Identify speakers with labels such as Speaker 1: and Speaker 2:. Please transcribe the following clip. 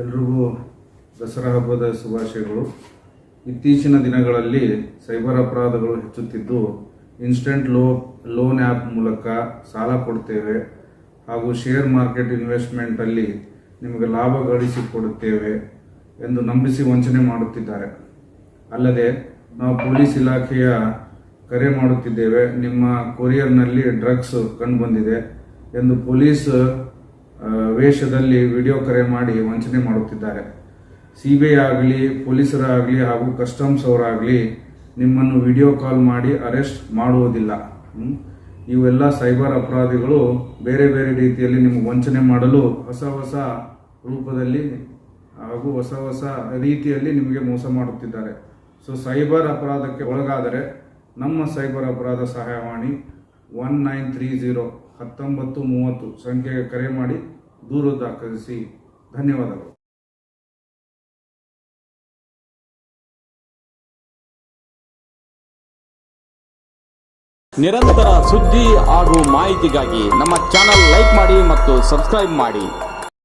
Speaker 1: ಎಲ್ರಿಗೂ ದಸರಾ ಹಬ್ಬದ ಶುಭಾಶಯಗಳು. ಇತ್ತೀಚಿನ ದಿನಗಳಲ್ಲಿ ಸೈಬರ್ ಅಪರಾಧಗಳು ಹೆಚ್ಚುತ್ತಿದ್ದು, ಇನ್ಸ್ಟೆಂಟ್ ಲೋ, ಲೋನ್ ಆ್ಯಪ್ ಮೂಲಕ ಸಾಲ ಕೊಡ್ತೇವೆ ಹಾಗೂ ಶೇರ್ ಮಾರ್ಕೆಟ್ ಇನ್ವೆಸ್ಟ್ಮೆಂಟಲ್ಲಿ ನಿಮಗೆ ಲಾಭ ಗಳಿಸಿಕೊಡುತ್ತೇವೆ ಎಂದು ನಂಬಿಸಿ ವಂಚನೆ ಮಾಡುತ್ತಿದ್ದಾರೆ. ಅಲ್ಲದೆ, ನಾವು ಪೊಲೀಸ್ ಇಲಾಖೆಯ ಕರೆ ಮಾಡುತ್ತಿದ್ದೇವೆ. ನಿಮ್ಮ ಕೊರಿಯರ್ನಲ್ಲಿ ಡ್ರಗ್ಸ್ ಕಂಡುಬಂದಿದೆ ಎಂದು ಪೊಲೀಸ್ ವೇಷದಲ್ಲಿ ವಿಡಿಯೋ ಕರೆ ಮಾಡಿ ವಂಚನೆ ಮಾಡುತ್ತಿದ್ದಾರೆ. ಸಿ ಬಿ ಐ ಆಗಲಿ ಪೊಲೀಸರಾಗಲಿ ಹಾಗೂ ಕಸ್ಟಮ್ಸ್ ಅವರಾಗಲಿ ನಿಮ್ಮನ್ನು ವಿಡಿಯೋ ಕಾಲ್ ಮಾಡಿ ಅರೆಸ್ಟ್ ಮಾಡುವುದಿಲ್ಲ? ಇವೆಲ್ಲ ಸೈಬರ್ ಅಪರಾಧಿಗಳು ಬೇರೆ ಬೇರೆ ರೀತಿಯಲ್ಲಿ ನಿಮಗೆ ವಂಚನೆ ಮಾಡಲು ಹೊಸ ಹೊಸ ರೂಪದಲ್ಲಿ ಹಾಗೂ ಹೊಸ ಹೊಸ ರೀತಿಯಲ್ಲಿ ನಿಮಗೆ ಮೋಸ ಮಾಡುತ್ತಿದ್ದಾರೆ. ಸೊ ಸೈಬರ್ ಅಪರಾಧಕ್ಕೆ ಒಳಗಾದರೆ ನಮ್ಮ ಸೈಬರ್ ಅಪರಾಧ ಸಹಾಯವಾಣಿ ಒನ್ ನೈನ್ ತ್ರೀ ಜೀರೋ ಹತ್ತೊಂಬತ್ತು ಮೂವತ್ತು ಸಂಖ್ಯೆಗೆ ಕರೆ ಮಾಡಿ ದೂರು ದಾಖಲಿಸಿ. ಧನ್ಯವಾದಗಳು.
Speaker 2: ನಿರಂತರ ಸುದ್ದಿ ಹಾಗೂ ಮಾಹಿತಿಗಾಗಿ ನಮ್ಮ ಚಾನಲ್ ಲೈಕ್ ಮಾಡಿ ಮತ್ತು ಸಬ್ಸ್ಕ್ರೈಬ್ ಮಾಡಿ.